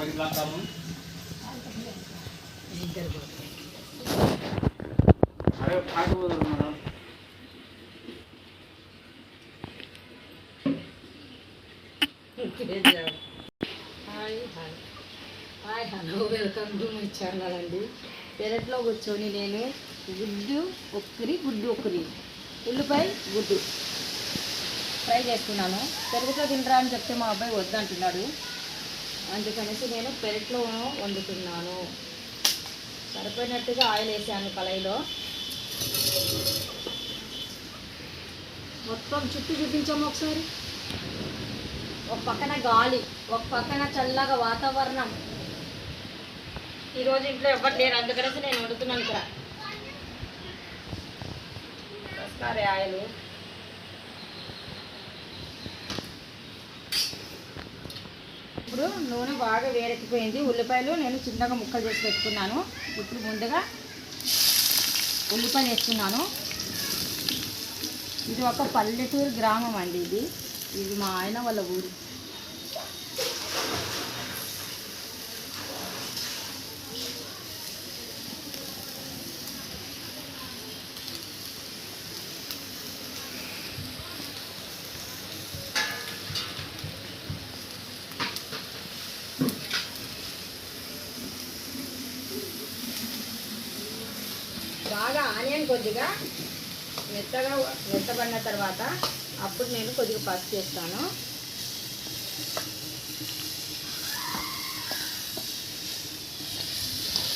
అరే మనం hi hi. Hi hello welcome to my channel అండి. పెరట్లో కూర్చొని నేను గుడ్డు ఒక్కరి గుడ్డు ఒక్కరి. ఉల్లిపాయ గుడ్డు. ఫ్రై చేసుకున్నాను. పెరుగుతో తినరా అని చెప్తే మా అబ్బాయి వద్దంటున్నాడు. అందుకనేసి నేను పెరట్లో వండుతున్నాను. సరిపోయినట్టుగా ఆయిల్ వేసాను కళాయిలో. మొత్తం చుట్టూ చూపించాము ఒకసారి. ఒక పక్కన గాలి ఒక పక్కన చల్లగా వాతావరణం. ఈరోజు ఇంట్లో ఎవరు లేరు అందుకనేసి నేను వండుతున్నాను ఇక్కడ. ఆయిల్. ఇప్పుడు నూనె బాగా వేరెక్కిపోయింది ఉల్లిపాయలు నేను చిన్నగా ముక్కలు చేసి పెట్టుకున్నాను. ఇప్పుడు ముందుగా ఉల్లిపాయలు వేస్తున్నాను. ఇది ఒక పల్లెటూరు గ్రామం అండి ఇది. ఇది మా ఆయన వాళ్ళ ఊరు బాగా ఆనియన్ కొద్దిగా మెత్తగా మెత్తబడిన తర్వాత అప్పుడు నేను కొద్దిగా పసుపు చేస్తాను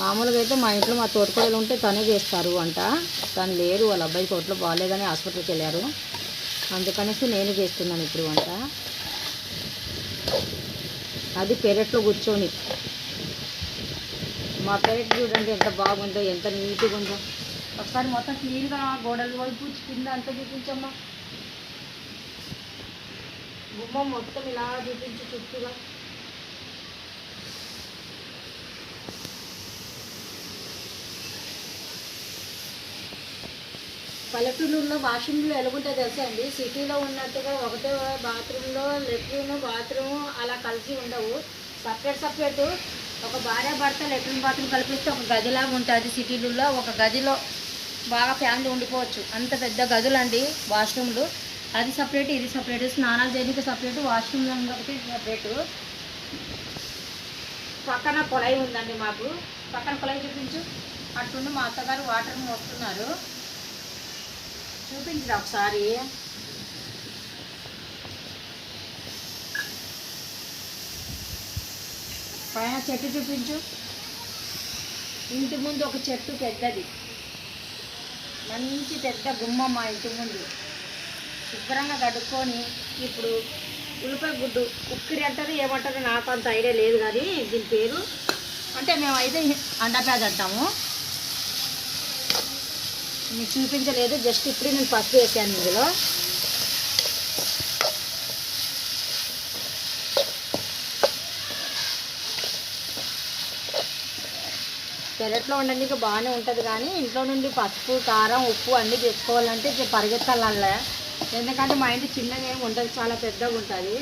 మామూలుగా అయితే మా ఇంట్లో మా తోటకూరలు ఉంటే తనే చేస్తారు వంట తను లేరు వాళ్ళ అబ్బాయి తోటలో బాగాలేదని హాస్పిటల్కి వెళ్ళారు. అందుకనేసి నేను చేస్తున్నాను ఇప్పుడు వంట అది పెరట్లో కూర్చొని. మా పెరట్ చూడండి ఎంత బాగుందో ఎంత నీట్గా ఉందో. ఒకసారి మొత్తం క్లీన్గా గోడల వైపు కింద అంతా చూపించమ్మా. గుమ్మం మొత్తం ఇలా చూపించు చుట్టూగా పల్లెటూరులో వాష్రూమ్లు ఎలాగుంటాయి తెలుసా అండి? సిటీలో ఉన్నట్టుగా ఒకటే బాత్రూంలో లెట్రిన్ బాత్రూమ్ అలా కలిసి ఉండవు. సపరేట్ సపరేట్ ఒక భార్య భర్త లెట్రిన్ బాత్రూమ్ కల్పిస్తే ఒక గదిలాగా ఉంటుంది. సిటీలలో ఒక గదిలో బాగా ఫ్యామిలీ ఉండిపోవచ్చు. అంత పెద్ద గదులు అండి వాష్రూమ్లు. అది సపరేట్ ఇది సపరేట్. స్నానాలు చేయడానికి సపరేట్ వాష్రూమ్ ఒకటి సపరేట్. పక్కన కొలై ఉందండి మాకు. పక్కన కొలై చూపించు. అటుండి మా అత్తగారు వాటర్ వస్తున్నారు చూపించరా ఒకసారి? పైన చెట్టు చూపించు. ఇంటి ముందు ఒక చెట్టు పెద్దది. మంచి పెద్ద గుమ్మం మా ఇంటి ముందు. శుభ్రంగా కడుక్కొని ఇప్పుడు ఉల్లిపాయ గుడ్డు ఉక్కిరి అంటారు ఏమంటారు నాకు అంత ఐడియా లేదు కానీ దీని పేరు. అంటే మేమైతే అండాప్యాజ్ అంటాము. మీకు చూపించలేదు జస్ట్ ఇప్పుడు నేను పసుపు వేసాను ఇందులో. పెరట్లో ఉండడానికి బాగానే ఉంటుంది కానీ ఇంట్లో నుండి పసుపు కారం ఉప్పు అన్నీ తెచ్చుకోవాలంటే ఇట్లా పరిగెత్తాలే ఎందుకంటే మా ఇంటి చిన్నగా ఏమి ఉండదు చాలా పెద్దగా ఉంటుంది.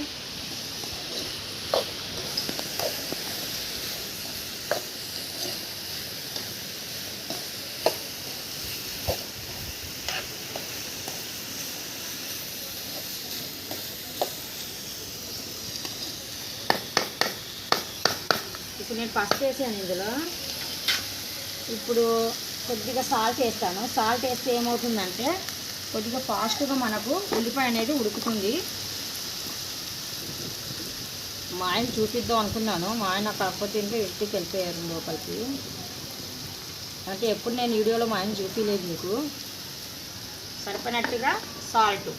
ఇప్పుడు నేను పసుపు వేసాను ఇందులో. ఇప్పుడు కొద్దిగా సాల్ట్ వేస్తాను. సాల్ట్ వేస్తే ఏమవుతుందంటే కొద్దిగా ఫాస్ట్గా మనకు ఉల్లిపాయ అనేది ఉడుకుతుంది. మా ఆయన చూపిద్దాం అనుకున్నాను. మా ఆయన కాకపోతే ఇంకా ఇంటికి వెళ్ళిపోయారు లోపలికి. అంటే ఎప్పుడు నేను వీడియోలో మా ఆయన చూపించలేదు మీకు. సరిపోయినట్టుగా సాల్ట్.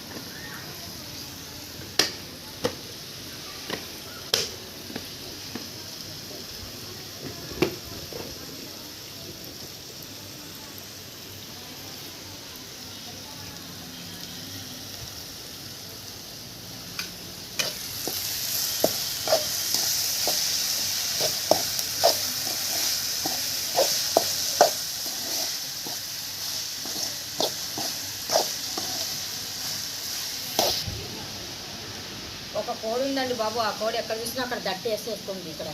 ఒక కోడి ఉందండి బాబు ఆ కోడి ఎక్కడ చూసినా అక్కడ దట్టి వేసేసుకోండి ఇక్కడ.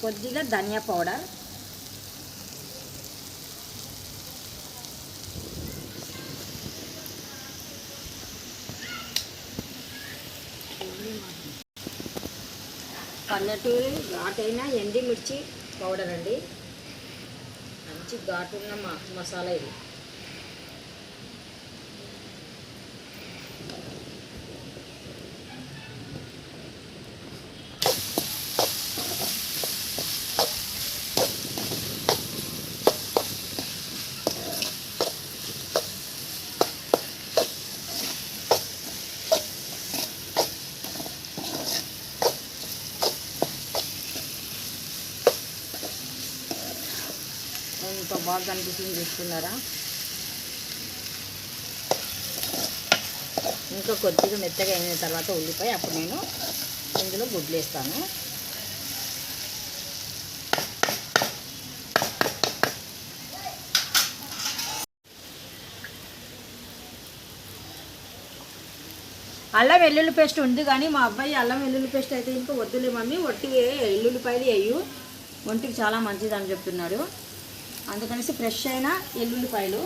కొద్దిగా ధనియా పౌడర్. పల్లెటూరు ఘాటైన ఎండి మిర్చి పౌడర్ అండి. మంచి ఘాటున్న ఉన్న మసాలా ఇది ఎంత బాగా కనిపిస్తుంది చూస్తున్నారా? ఇంకా కొద్దిగా మెత్తగా అయిన తర్వాత ఉల్లిపాయ అప్పుడు నేను ఇందులో గుడ్లు వేస్తాను అల్లం వెల్లుల్లి పేస్ట్ ఉంది కానీ మా అబ్బాయి అల్లం వెల్లుల్లి పేస్ట్ అయితే ఇంకా వద్దులే మమ్మీ ఒట్టి ఎల్లుల్లిపాయలు వేయు. ఒంటికి చాలా మంచిది అని అందుకనేసి ఫ్రెష్ అయిన ఎల్లుల్లిపాయలు.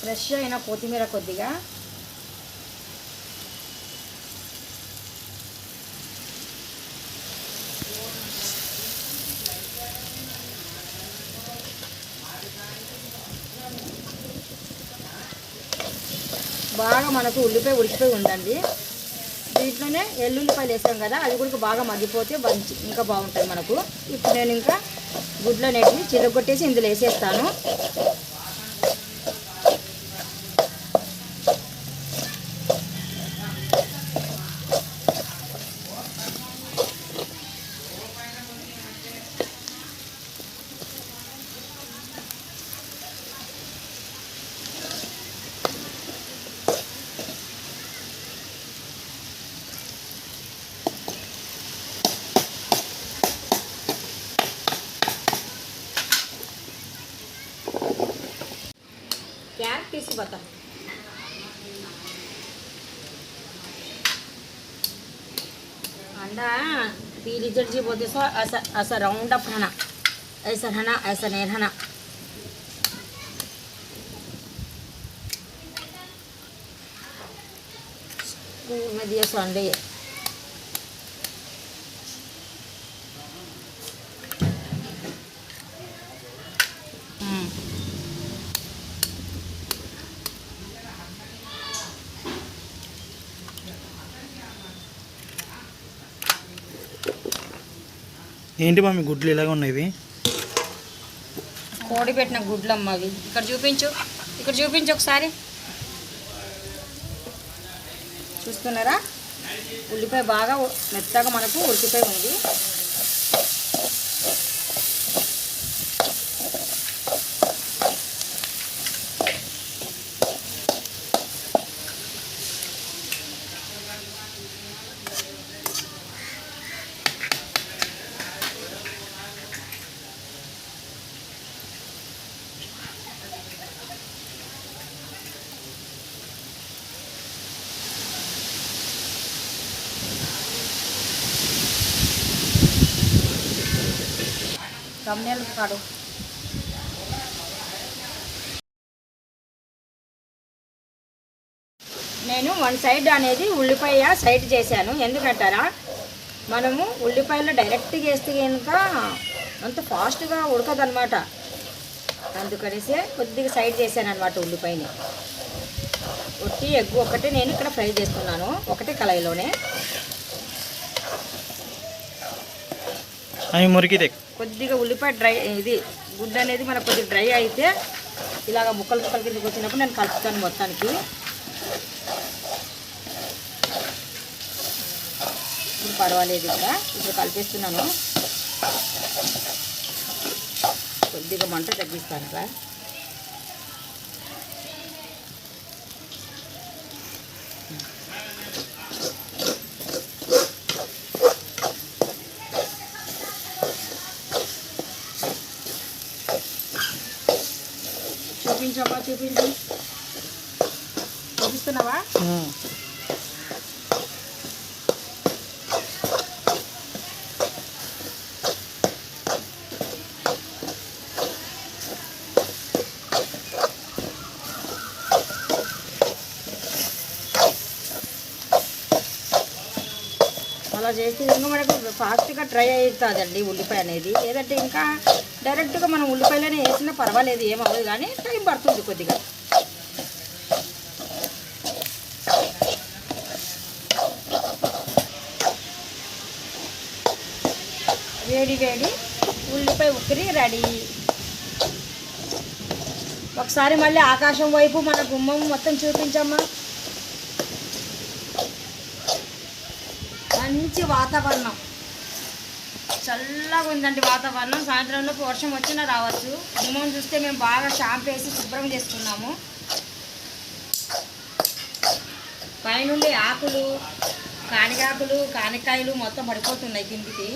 ఫ్రెష్ అయిన కొత్తిమీర కొద్దిగా. బాగా మనకు ఉల్లిపాయ ఉడికిపోయి ఉందండి. దీంట్లోనే ఎల్లుల్లిపాయలు వేసాం కదా అది కూడా బాగా మగ్గిపోతే మంచి ఇంకా బాగుంటుంది మనకు. ఇప్పుడు నేను ఇంకా గుడ్లు అనేటివి చిరగొట్టేసి ఇందులో వేసేస్తాను. बता अंडा पीलीजट जी बोलते सो ऐसा ऐसा राउंड अप रहना। ऐसा रहना, ऐसा नहीं रहना। में दिया सो अंडे ఏంటి మమ్మీ గుడ్లు ఇలాగ ఉన్నాయి కోడి పెట్టిన గుడ్లు అవి. ఇక్కడ చూపించు. ఇక్కడ చూపించు ఒకసారి. చూస్తున్నారా? ఉల్లిపాయ బాగా మెత్తగా మనకు ఉడికిపోయి ఉంది thumbnail కాడు. నేను వన్ సైడ్ అనేది ఉల్లిపాయ సైడ్ చేశాను. ఎందుకంటారా? మనము ఉల్లిపాయలు డైరెక్ట్గా వేస్తే కనుక అంత ఫాస్ట్గా ఉడకదనమాట అందుకనేసి కొద్దిగా సైడ్ చేశాను అనమాట ఉల్లిపాయని. ఉట్టి ఎగ్గు ఒకటి నేను ఇక్కడ ఫ్రై చేస్తున్నాను ఒకటే కళాయిలోనే. అవి మురికితే కొద్దిగా ఉల్లిపాయ డ్రై ఇది గుడ్డ అనేది మనకు కొద్దిగా డ్రై అయితే ఇలాగ ముక్కలు ముక్కలు కిందకి వచ్చినప్పుడు నేను కలుపుతాను మొత్తానికి. ఇప్పుడు పర్వాలేదు ఇంకా. ఇప్పుడు కలిపేస్తున్నాను. కొద్దిగా మంట తగ్గిస్తాను సార్ చూపించమ్మా చూపించు. చూపిస్తున్నావా? అలా చేస్తే ఇంకా మనకు ఫాస్ట్గా ట్రై అవుతుందండి ఉల్లిపాయ అనేది. లేదంటే ఇంకా డైరెక్ట్గా మనం ఉల్లిపాయలనే వేసినా పర్వాలేదు ఏమవ్వదు కానీ టైం పడుతుంది కొద్దిగా. వేడి వేడి ఉల్లిపాయ ఉక్కిరి రెడీ. ఒకసారి మళ్ళీ ఆకాశం వైపు మన గుమ్మం మొత్తం చూపించమ్మా. మంచి వాతావరణం. చల్లగా ఉందండి వాతావరణం. సాయంత్రంలోపు వర్షం వచ్చినా రావచ్చు. గుమ్మం చూస్తే మేము బాగా షాంప్ వేసి శుభ్రం చేసుకున్నాము. పైనుండి ఆకులు కానికాకులు కానికాయలు మొత్తం పడిపోతున్నాయి కిందికి.